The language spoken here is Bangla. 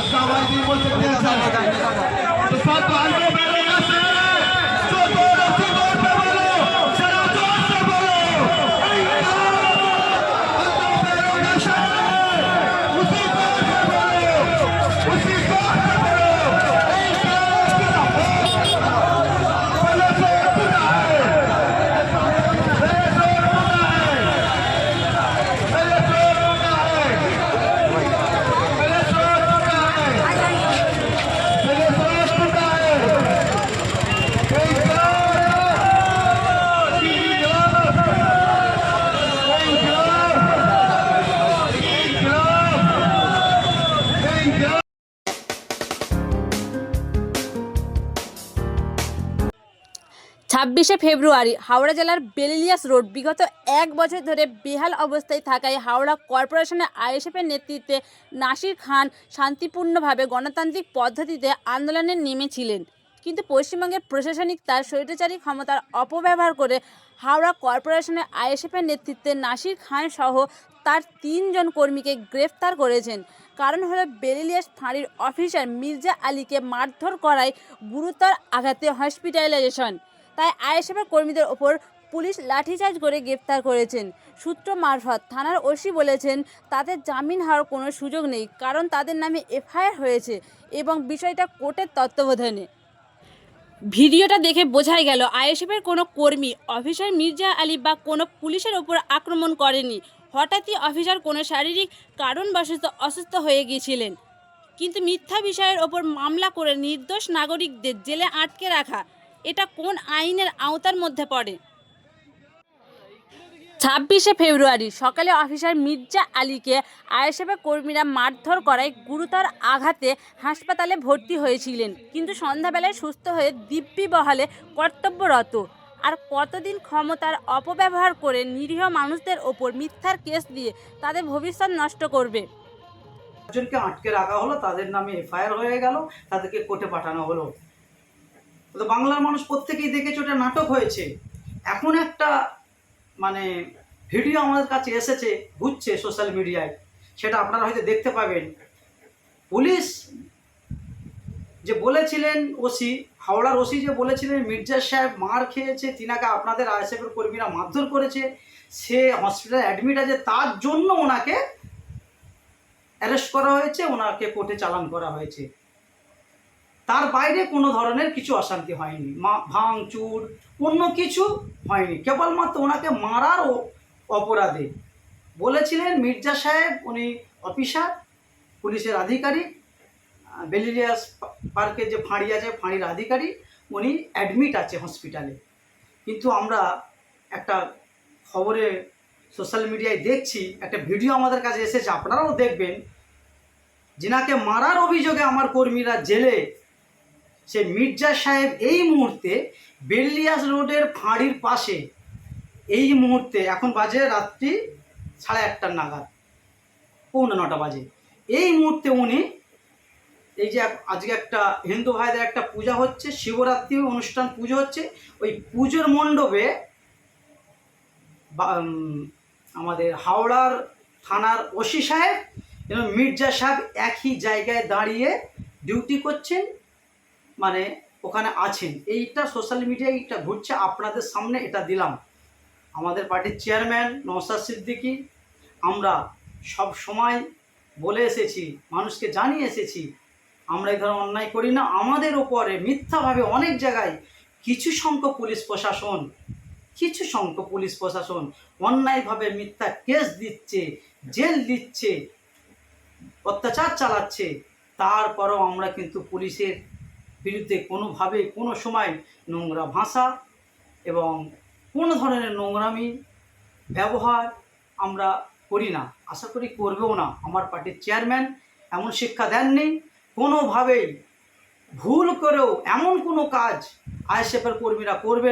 हक का आवाज नहीं बोल सकते हैं सर ছাব্বিশে ফেব্রুয়ারি হাওড়া জেলার বেলিলিয়াস রোড বিগত এক বছর ধরে বেহাল অবস্থায় থাকায় হাওড়া কর্পোরেশনের আইএসএফের নেতৃত্বে নাসির খান শান্তিপূর্ণভাবে গণতান্ত্রিক পদ্ধতিতে আন্দোলনে নেমেছিলেন। কিন্তু পশ্চিমবঙ্গের প্রশাসনিক তার স্বৈরাচারী ক্ষমতার অপব্যবহার করে হাওড়া কর্পোরেশনের আইএসএফের নেতৃত্বে নাসির খান সহ তার তিনজন কর্মীকে গ্রেফতার করেছেন। কারণ হলো বেলিলিয়াস ফাঁড়ির অফিসার মির্জা আলীকে মারধর করায় গুরুতর আঘাতে হসপিটালাইজেশন। তাই আইএসএফের কর্মীদের ওপর পুলিশ লাঠিচার্জ করে গ্রেপ্তার করেছেন। সূত্র মারফত থানার ওসি বলেছেন, তাদের জামিন হওয়ার কোনো সুযোগ নেই, কারণ তাদের নামে এফআইআর হয়েছে এবং বিষয়টা কোর্টের তত্ত্বাবধানে। ভিডিওটা দেখে বোঝাই গেল, আইএসএফের কোনো কর্মী অফিসার মির্জা আলী বা কোনো পুলিশের ওপর আক্রমণ করেনি হঠাৎই অফিসার কোনো শারীরিক কারণবশত অসুস্থ হয়ে গিয়েছিলেন। কিন্তু মিথ্যা বিষয়ের ওপর মামলা করে নির্দোষ নাগরিকদের জেলে আটকে রাখা এটা কোন আইনের আওতার মধ্যে পড়ে? ছাব্বিশে ফেব্রুয়ারি সকালে অফিসার মির্জা আলীকে আইএসএফের কর্মীরা মারধর করায় গুরুতর আঘাতে হাসপাতালে ভর্তি হয়েছিলেন। কিন্তু সন্ধ্যাবেলায় সুস্থ হয়ে দিব্যি বহালে কর্তব্যরত। আর কতদিন ক্ষমতার অপব্যবহার করে নিরীহ মানুষদের ওপর মিথ্যার কেস দিয়ে তাদের ভবিষ্যৎ নষ্ট করবে? আটকে রাখা হলো, তাদের নামে এফআইআর হয়ে গেল, তাদেরকে কোর্টে পাঠানো হলো। তো বাংলার মানুষ প্রত্যেকেই দেখেছে ওটা নাটক হয়েছে। এখন একটা মানে ভিডিও আমাদের কাছে এসেছে, ঘুরছে সোশ্যাল মিডিয়ায় সেটা আপনারা হয়তো দেখতে পাবেন। পুলিশ যে বলেছিলেন ওসি, হাওড়ার ওসি যে বলেছিলেন, মির্জা সাহেব মার খেয়েছে, তিনাকে আপনাদের আইএসএফের কর্মীরা মারধর করেছে, সে হসপিটালে অ্যাডমিট আছে, তার জন্য ওনাকে অ্যারেস্ট করা হয়েছে, ওনাকে কোর্টে চালান করা হয়েছে। তার বাইরে কোনো ধরনের কিছু অশান্তি হয়নি। ভাঙচুর অন্য কিছু হয়নি। কেবলমাত্র ওনাকে মারার অপরাধে বলেছিলেন মির্জা সাহেব, উনি অফিসার, পুলিশের আধিকারিক বেলিলিয়াস পা- পার্কে যে ফাঁড়ি আছে, ফাঁড়ির আধিকারিক, উনি অ্যাডমিট আছে হসপিটালে। কিন্তু আমরা একটা খবরে সোশ্যাল মিডিয়ায় দেখছি, একটা ভিডিও আমাদের কাছে এসেছে, আপনারাও দেখবেন, যিনাকে মারার অভিযোগে আমার কর্মীরা জেলে সে মির্জা সাহেব এই মুহূর্তে বেল্লিয়াস রোডের ফাঁড়ির পাশে। এই মুহূর্তে এখন বাজে রাত্রি সাড়ে আটটার নাগাদ, পৌনে নটা বাজে। এই মুহূর্তে উনি, এই যে আজকে একটা হিন্দু ভাইদের একটা পূজা হচ্ছে, শিবরাত্রি অনুষ্ঠান পুজো হচ্ছে, ওই পুজোর মণ্ডপে আমাদের হাওড়ার থানার ওসি সাহেব এবং মির্জা সাহেব একই জায়গায় দাঁড়িয়ে ডিউটি করছেন। মানে ওখানে আছেন। এইটা সোশ্যাল মিডিয়ায় এটা ঘুরছে, আপনাদের সামনে এটা দিলাম। আমাদের পার্টির চেয়ারম্যান নওসাদ সিদ্দিকী, আমরা সব সময় বলে এসেছি, মানুষকে জানিয়ে এসেছি, আমরা এই ধরনের অন্যায় করি না। আমাদের ওপরে মিথ্যাভাবে অনেক জায়গায় কিছু সংখ্যক পুলিশ প্রশাসন, কিছু সংখ্যক পুলিশ প্রশাসন অন্যায়ভাবে মিথ্যা কেস দিচ্ছে, জেল দিচ্ছে, অত্যাচার চালাচ্ছে। তারপরেও আমরা কিন্তু পুলিশের বিরুদ্ধে কোনোভাবে, কোনো সময় নোংরা ভাষা এবং কোনো ধরনের নোংরামি ব্যবহার আমরা করি না। আশা করি করবেও না। আমার পার্টির চেয়ারম্যান এমন শিক্ষা দেননি। কোনোভাবেই ভুল করেও এমন কোনো কাজ আইএসএফের কর্মীরা করবে